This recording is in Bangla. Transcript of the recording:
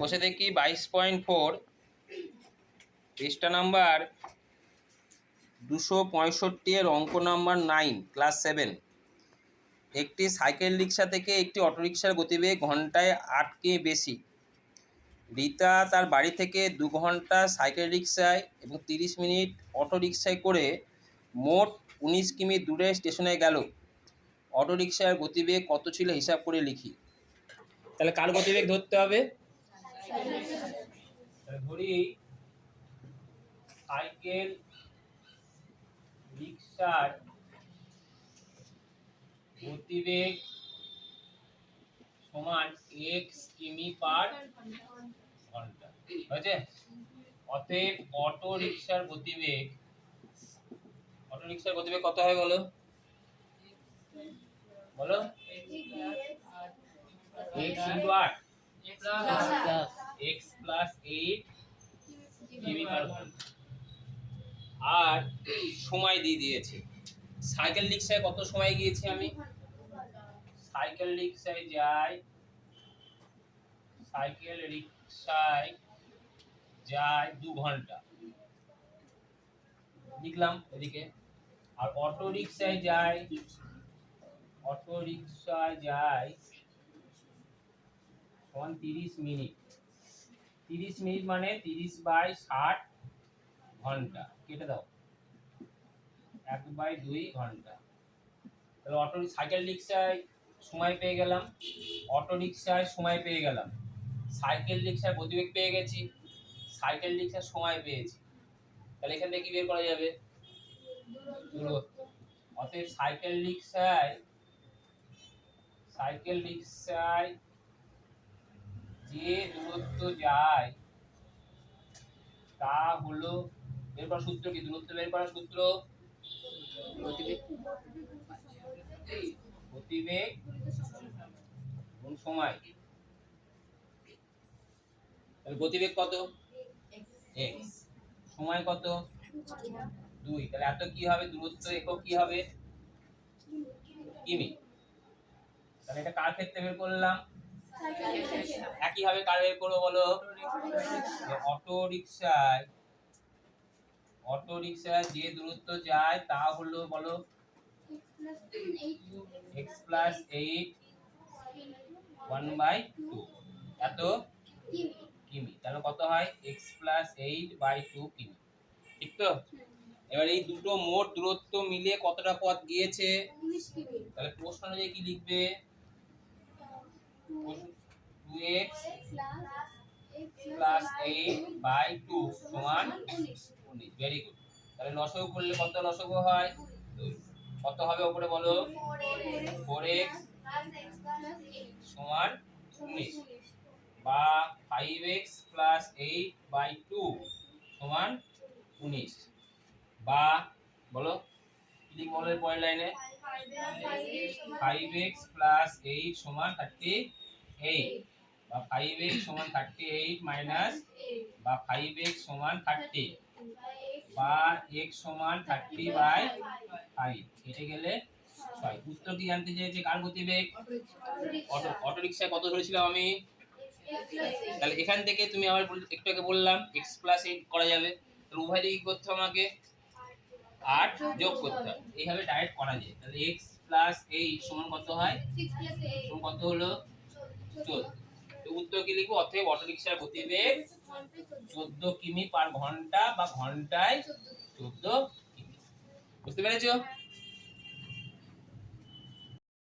বসে দেখি বাইশ পয়েন্ট ফোর। পৃষ্ঠা নাম্বার দুশো পঁয়ষট্টি এর অঙ্ক নাম্বার নাইন, ক্লাস সেভেন। একটি সাইকেল রিক্সা থেকে একটি অটোরিকশার গতিবেগ ঘন্টায় আট কে বেশি। রীতা তার বাড়ি থেকে দু ঘণ্টা সাইকেল রিক্সায় এবং তিরিশ মিনিট অটো রিক্সায় করে মোট উনিশ কিমি দূরে স্টেশনে গেল। অটো রিক্সার গতিবেগ কত ছিল হিসাব করে লিখি। তাহলে কার গতিবেগ ধরতে হবে? ধরি সাইকেল রিক্সার গতিবেগ সমান এক্স কিমি পার ঘণ্টা। হয়েছে? অতএব অটো রিক্সার গতিবেগ অটো রিক্সার গতিবেগ কত হয় বলো? বলো? এক্স ইন্টু আট আর সময় দিয়ে দিয়েছে। সাইকেল রিক্সায় কত সময় গিয়েছি আমি? সাইকেল রিক্সায় যাই, সাইকেল রিক্সায় যায় দু ঘণ্টা। লিখলাম এদিকে। আর অটো রিক্সায় যায় অটো রিক্সায় যায় সমান তিরিশ মিনিট। তিরিশ মিনিট মানে তিরিশ বাই ষাট ঘণ্টা। কেটে দাও। এক বাই দুই ঘণ্টা। তাহলে অটো সাইকেল রিক্সায় সময় পেয়ে গেলাম। অটো রিক্সায় সময় পেয়ে গেলাম। সাইকেল রিক্সায় গতিবেগ পেয়ে গেছি। সাইকেল রিক্সার সময় পেয়েছি। তাহলে এখান থেকে কি বের করা যাবে? দূরত্ব। অতএব সাইকেল রিক্সায় সাইকেল রিক্সায় যে দূরত্ব যায়, তা হলো, বের করার সূত্র কি? দূরত্ব বের করার সূত্র গতিবেগ গুণ সময়। গতিবেগ কত? এক্স সময় কত? দুই। তাহলে এত কি হবে? দূরত্ব একক কি হবে? কিমি। তাহলে এটা কার ক্ষেত্রে বের করলাম? একই ভাবে কার বের করব বলো? অটো রিক্সায় অটো রিক্সায় যে দূরত্ব যায় তা হলো বলো? X plus eight one by two এত? কিমি। তাহলে কত হয়? X plus eight by two কিমি। ঠিক তো? এবার এই দুটো মোট দূরত্ব মিলিয়ে কতটা পথ গিয়েছে? তাহলে প্রশ্ন অনুযায়ী কি লিখবে? Two x plus eight by two সমান উনিশ। ভেরি গুড তাহলে লসগু করলে কত লসগু হয়? কত হবে উপরে বলো? ফোর এক্স সমান উনিশ। বা five x plus eight by two সমান উনিশ। বা বলো? কি লিখব বলো পরের লাইনে? ফাইভ এক্স প্লাস এইট সমান থার্টি এইট বা ফাইভ এক্স সমান থার্টি এইট মাইনাস বা ফাইভ এক্স সমান থার্টি বা এক্স সমান থার্টি বাই ফাইভ কেটে গেলে ছয়। উত্তর কি জানতে চেয়েছে কার গতিবেগ? অটো অটো রিক্সায় কত ধরেছিলাম আমি? তাহলে এখান থেকে তুমি আবার একটু আগে বললাম এক্স প্লাস এইট করা যাবে। তাহলে উভয় দিকে করতে আমাকে। আট যোগ করতে হবে। এইভাবে ডাইরেক্ট করা যায়। তাহলে এক্স প্লাস এইট সমান কত হয়? সমান কত হলো? চোদ্দ। উত্তর কি লিখব? অতএব অটো রিক্সার গতিবেগ চোদ্দ কিমি পার ঘণ্টা বা ঘন্টায় চোদ্দ কিমি। বুঝতে পেরেছ?